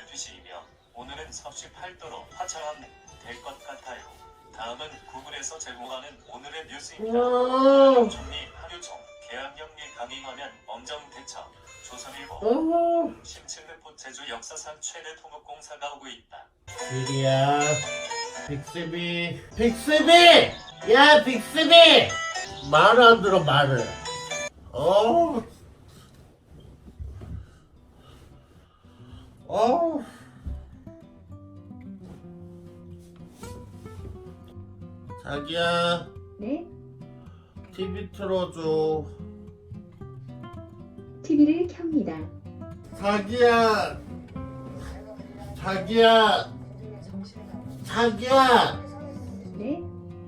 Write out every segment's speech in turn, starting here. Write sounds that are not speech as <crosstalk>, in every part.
오후 12시이며 오늘은 섭씨 8도로 화창함 될것 같아요. 다음은 구글에서 제공하는 오늘의 뉴스입니다. 어, 총리 하류총 계양령리 강행하면 엄정 대처 조선일보 어, 심층르포 제주 역사상 최대 통합공사가 오고 있다. 유리야. 빅스비. 빅스비! 야, 빅스비! 말 안 들어, 말을. 어. 어. 자기야, 네, TV 틀어줘. TV를 켭니다. 자기야, 자기야, 자기야, 네,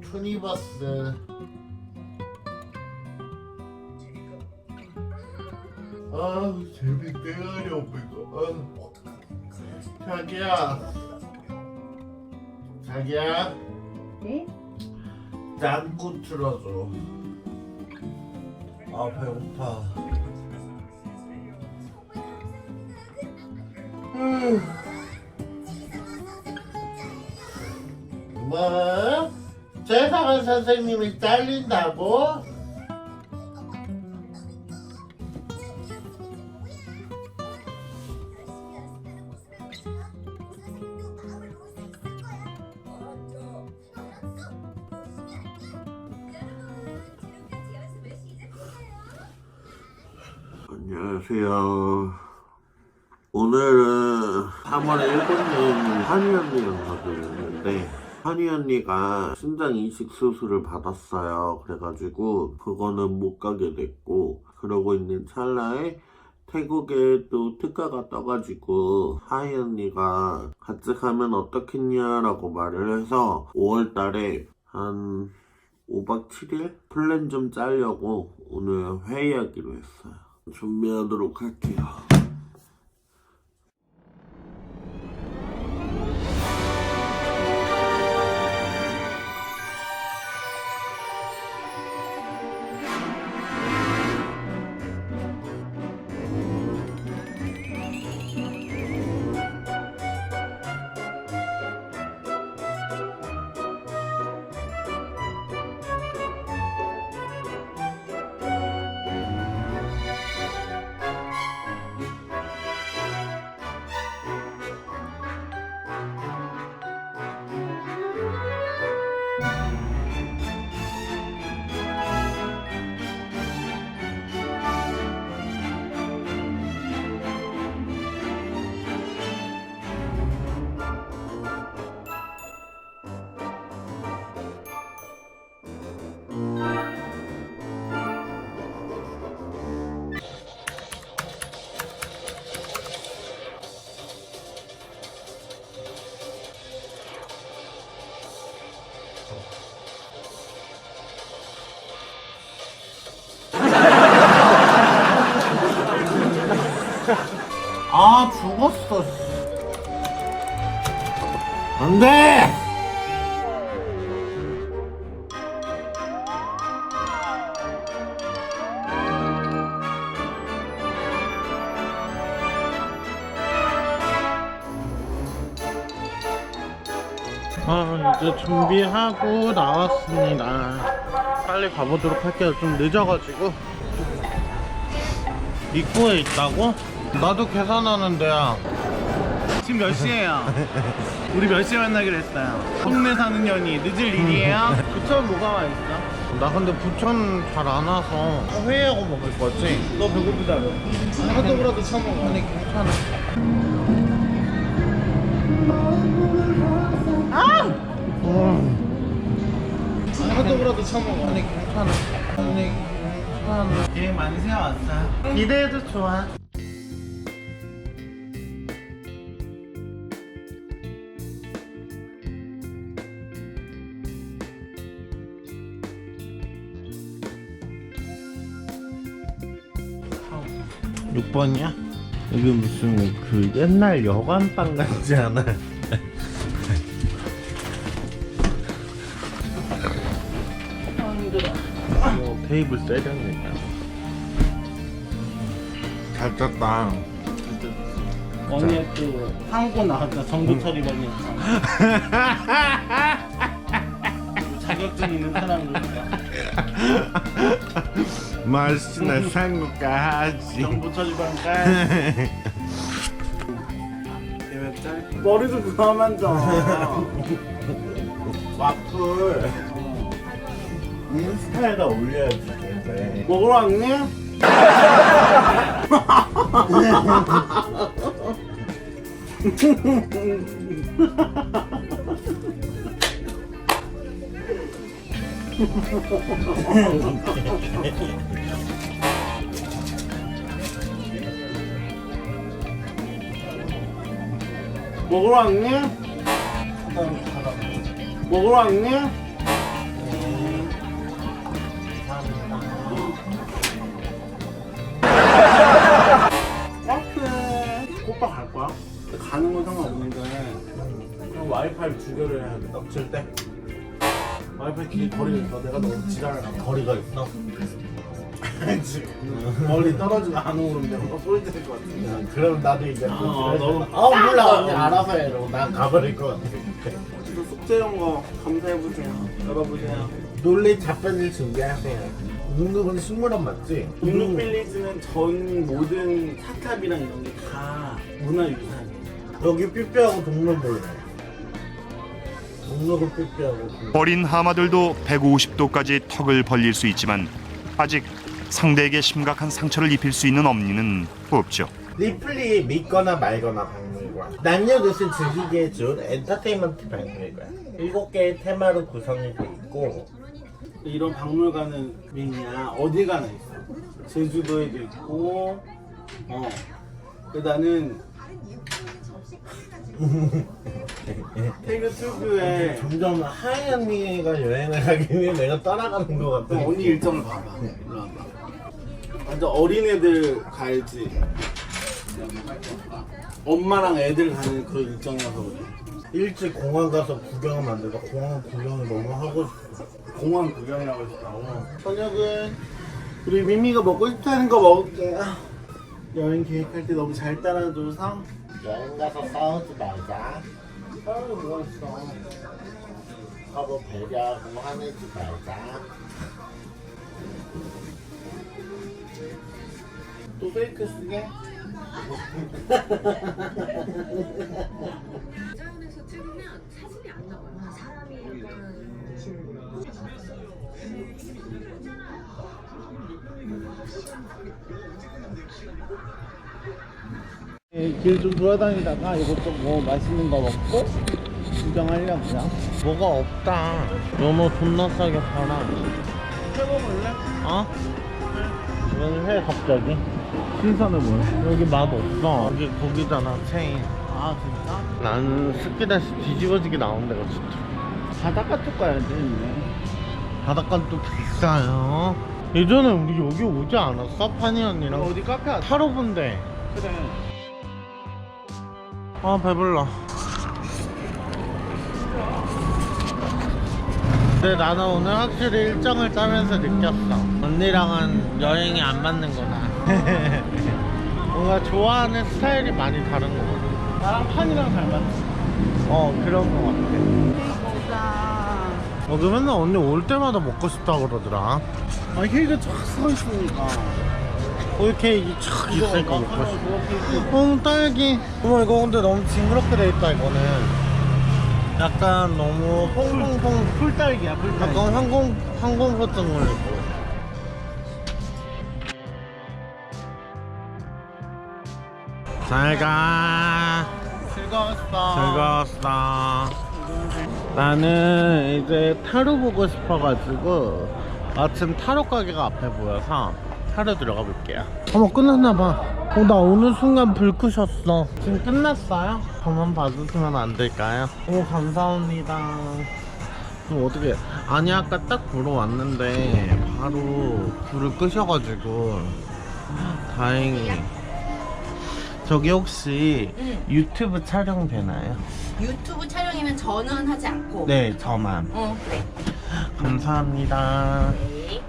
투니버스. 아, 재미 때가리 없을까? 아. 자기야, 자기야, 네, 짱구 틀어줘. 아, 배고파. 음. 뭐? 최상한 선생님이 잘린다고? 안녕하세요. 오늘은 3월 1번인 한이 언니랑 가기였는데 한이 언니가 신장 이식 수술을 받았어요. 그래가지고 그거는 못 가게 됐고 그러고 있는 찰나에 태국에 또 특가가 떠가지고 하이 언니가 같이 가면 어떻겠냐라고 말을 해서 5월 달에 한 5박 7일 플랜 좀 짜려고 오늘 회의하기로 했어요. 준비하도록 할게요. 아 이제 준비하고 나왔습니다 빨리 가보도록 할게요 좀 늦어가지고 입구에 있다고? 나도 계산하는데야 지금 몇 시에요? <laughs> 우리 몇 시에 만나기로 했어요? 동네 사는 년이 늦을 일이에요? <laughs> 부천 뭐가 맛있어? 나 근데 부천 잘 안 와서 회하고 먹을 거지? 너 배고프다며 핫도그라도 처먹어 아니 괜찮아 핫도그라도 처먹어. 아니 괜찮아. 아니 괜찮아. 계획 많이 세워왔어요 기대해도 좋아. 육번이야 여기 무슨 그 옛날 여관방 같지 않아? 뭐 테이블 세련이야. 잘 짰다. 언니 또 한국 나왔다 정보 처리반이 <laughs> <laughs> 자격증 있는 사람이니까. 맛있는 삼국까지. 정보 처리반까 머리 좀 그만 만져 와플. 인스타에다 올려야지 네. 먹으러 왔니? <laughs> <laughs> 먹으러 왔니? 먹으러 왔니? 카페 오빠 갈 거야? 가는 건 상관없는데 그럼 와이파이 두 개를 해야 돼 넘칠 때 길 거리가 있어 내가 너무 지랄을 하면 거리가 있어? 알지 <laughs> 멀리 떨어지고 안 오면 내가 소리 들을 것 같은데. 그럼 나도 이제 아, 아, 너무- 아 몰라. 언니 알아서 해. 이러고 난 가버릴 것 같아. 또 숙제용 거 검사해보세요. 열어보세요. 논리 답변을 준비하세요. 능력은 식물원 맞지? 육육 빌리지는 전 모든 사탑이랑 이런 게 다 문화유산이에요. 여기 삐삐하고 동물 볼래 어린 하마들도 150도까지 턱을 벌릴 수 있지만 아직 상대에게 심각한 상처를 입힐 수 있는 엄니는 없죠. 리플리 믿거나 말거나 박물관 남녀노소 즐기게 해준 엔터테인먼트 박물관 일곱 개의 테마로 구성이 돼 있고 이런 박물관은 민이야. 어디 가나 있어? 제주도에도 있고 어. 나는 태그 특유의 점점 하이 언니가 여행을 가기 위해 내가 따라가는 것 같아. 언니 일정을 봐봐. 일로 와봐. 완전 어린애들 갈지. 엄마랑 애들 가는 그런 일정이어서 그래. 일찍 공항 가서 구경하면 안 돼. 나 공항 구경을 너무 하고 싶어. 공항 구경이라고 했다고 저녁은 우리 미미가 먹고 싶다는 거 먹을게. 아, 여행 계획할 때 너무 잘 따라줘서 여행 가서 싸우지 말자. 싸우는 뭐가 있어 서로 배려하고 화내지 말자. 또 페이크 쓰게? <laughs> 길 좀 돌아다니다가 이것도 뭐 맛있는 거 먹고 구경하려고요 뭐가 없다. 연어 존나 싸게 팔아. 회 먹을래? 어? 왜 해, 갑자기? 신선해 보여 여기 맛 없어. 여기 거기잖아, 체인. 아 진짜? 나는 스키다시 뒤집어지게 나온 데가 좋다. 바닷가 쪽 가야지 이제. 바닷가는 또 비싸요. 예전에 우리 여기 오지 않았어? 파니 언니랑 어디 카페 왔 타로 본데. 그래 아 배불러. 근데 나는 오늘 확실히 일정을 짜면서 느꼈어. 언니랑은 여행이 안 맞는구나. <laughs> 뭔가 좋아하는 스타일이 많이 다른 것 같아. 나랑 판이랑 닮았지 어 그런 것 같아. 어, 그 맨날 언니 올 때마다 먹고 싶다 그러더라. 아 케이크 쫙서 있으니까 올 케이크 촥 있으니까 어, 싶다. 싶어 어 딸기. 어머 이거 근데 너무 징그럽게 돼 있다 이거는. 약간 너무 퐁퐁퐁 풀딸기야 풀딸기 약간 항공 항공포증 걸리고. 잘 가. 즐거웠어 즐거웠어. 나는 이제 타로 보고 싶어가지고 마침 타로 가게가 앞에 보여서 타로 들어가 볼게요. 어머 끝났나봐. 어, 나 오는 순간 불 끄셨어. 지금 끝났어요? 저만 봐주시면 안 될까요? 오 감사합니다. 그럼 어떻게? 아니 아까 딱 보러 왔는데 바로 불을 끄셔가지고 다행히. 저기 혹시 응. 유튜브 촬영 되나요? 유튜브 촬영이면 저는 하지 않고. 네, 저만. 어 그래. 감사합니다. 네.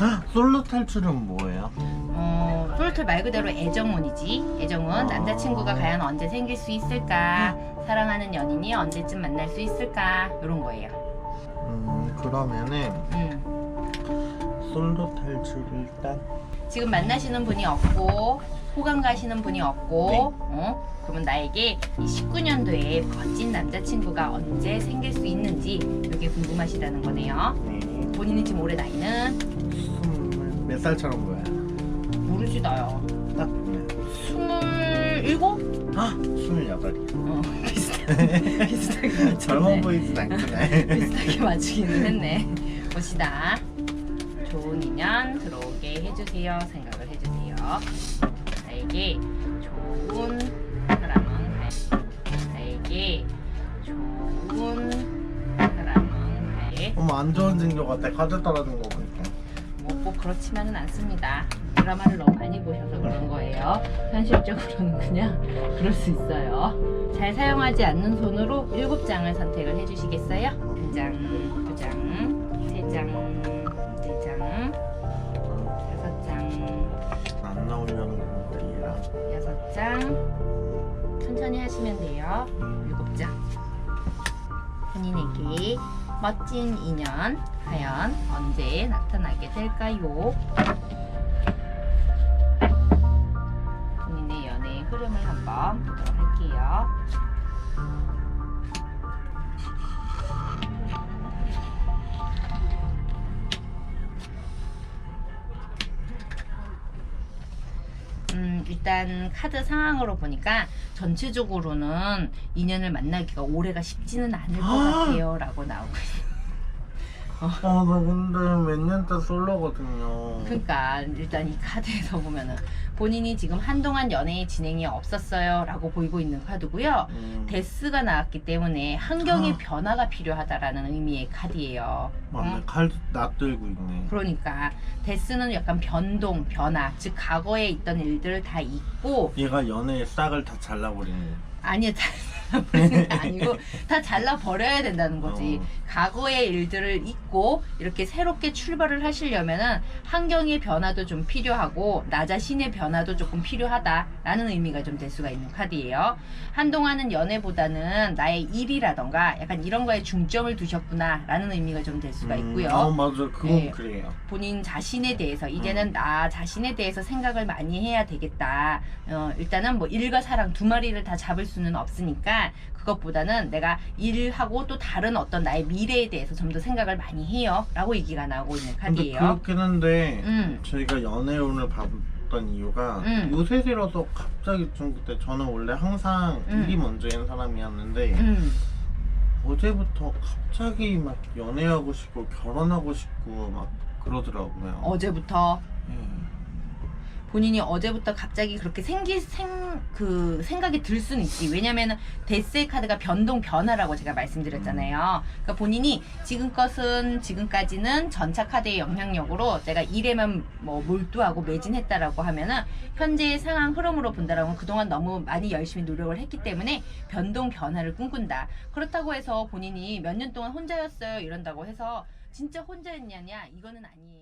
헉, 솔로 탈출은 뭐예요? 어 솔트 말 그대로 애정운이지. 애정운 남자친구가 과연 언제 생길 수 있을까? 사랑하는 연인이 언제쯤 만날 수 있을까? 이런 거예요. 음 그러면은 음. 솔로 탈출 일단 지금 만나시는 분이 없고 호감 가시는 분이 없고 네. 어? 그러면 나에게 이 19년도에 멋진 남자친구가 언제 생길 수 있는지 이게 궁금하시다는 거네요. 네. 본인이 지금 올해 나이는 몇 살처럼 보여요? 모르지 나요. 딱 보면 27? 아 스물여덟이 어, 비슷하게 비슷하게 맞췄네. 젊어 보이진 않구나 비슷하게 <laughs> 맞추기는 했네. 봅시다. 좋은 인연 들어오게 해주세요. 생각을 해주세요. 나에게 좋은 사람은 갈- 어머 안 좋은 징조 같아 카드 떨어진 거 보니까 뭐 꼭 그렇지만은 않습니다. 드라마를 너무 많이 보셔서 그런 거예요. 현실적으로는 그냥 <laughs> 그럴 수 있어요. 잘 사용하지 않는 손으로 7장을 선택을 해주시겠어요? 한 장, 두 장, 세 장, 네 장, 다섯 장, 안 나오려는 얘랑 여섯 장. 천천히 하시면 돼요. 일곱 장. 본인에게 멋진 인연 과연 언제 나타나게 될까요? 본인의 연애의 흐름을 한번 보도록 할게요. 일단 카드 상황으로 보니까 전체적으로는 인연을 만나기가 올해가 쉽지는 않을 것 아! 같아요. 라고 나오고 있어요. 아 나 근데 몇 년째 솔로거든요 그러니까 일단 이 카드에서 보면은 본인이 지금 한동안 연애 진행이 없었어요. 라고 보이고 있는 카드고요. 음, 데스가 나왔기 때문에 환경의 아. 변화가 필요하다라는 의미의 카드예요. 맞네 응? 칼 놔들고 있네 그러니까 데스는 약간 변동, 변화, 즉 과거에 있던 일들을 다 잊고 얘가 연애의 싹을 다 잘라버리는 아니 다 잘라버리는 <laughs> 게 아니고 다 잘라 버려야 된다는 거지. 어. 과거의 일들을 잊고 이렇게 새롭게 출발을 하시려면은 환경의 변화도 좀 필요하고 나 자신의 변화도 조금 필요하다라는 의미가 좀 될 수가 있는 카드예요. 한동안은 연애보다는 나의 일이라던가 약간 이런 거에 중점을 두셨구나라는 의미가 좀 될 수가 있고요. 음, 아 맞아 그건 네. 그래요 본인 자신에 대해서 이제는 음. 나 자신에 대해서 생각을 많이 해야 되겠다. 어, 일단은 뭐 일과 사랑 두 마리를 다 잡을 수는 없으니까 그것보다는 내가 일하고 또 다른 어떤 나의 미래에 대해서 좀 더 생각을 많이 해요 라고 얘기가 나오고 있는 카드예요. 그렇긴 한데 음. 저희가 연애운을 봤던 이유가 음. 요새 들어서 갑자기 좀 그때 저는 원래 항상 음. 일이 먼저인 사람이었는데 음. 어제부터 갑자기 막 연애하고 싶고 결혼하고 싶고 막 그러더라고요. 어제부터 예. 본인이 어제부터 갑자기 그렇게 생기 생 그 생각이 들 수는 있지. 왜냐면은 데스의 카드가 변동 변화라고 제가 말씀드렸잖아요. 그러니까 본인이 지금 것은 지금까지는 전차 카드의 영향력으로 내가 일에만 뭐 몰두하고 매진했다라고 하면은 현재의 상황 흐름으로 본다라면 그동안 너무 많이 열심히 노력을 했기 때문에 변동 변화를 꿈꾼다. 그렇다고 해서 본인이 몇 년 동안 혼자였어요 이런다고 해서 진짜 혼자였냐냐 이거는 아니에요.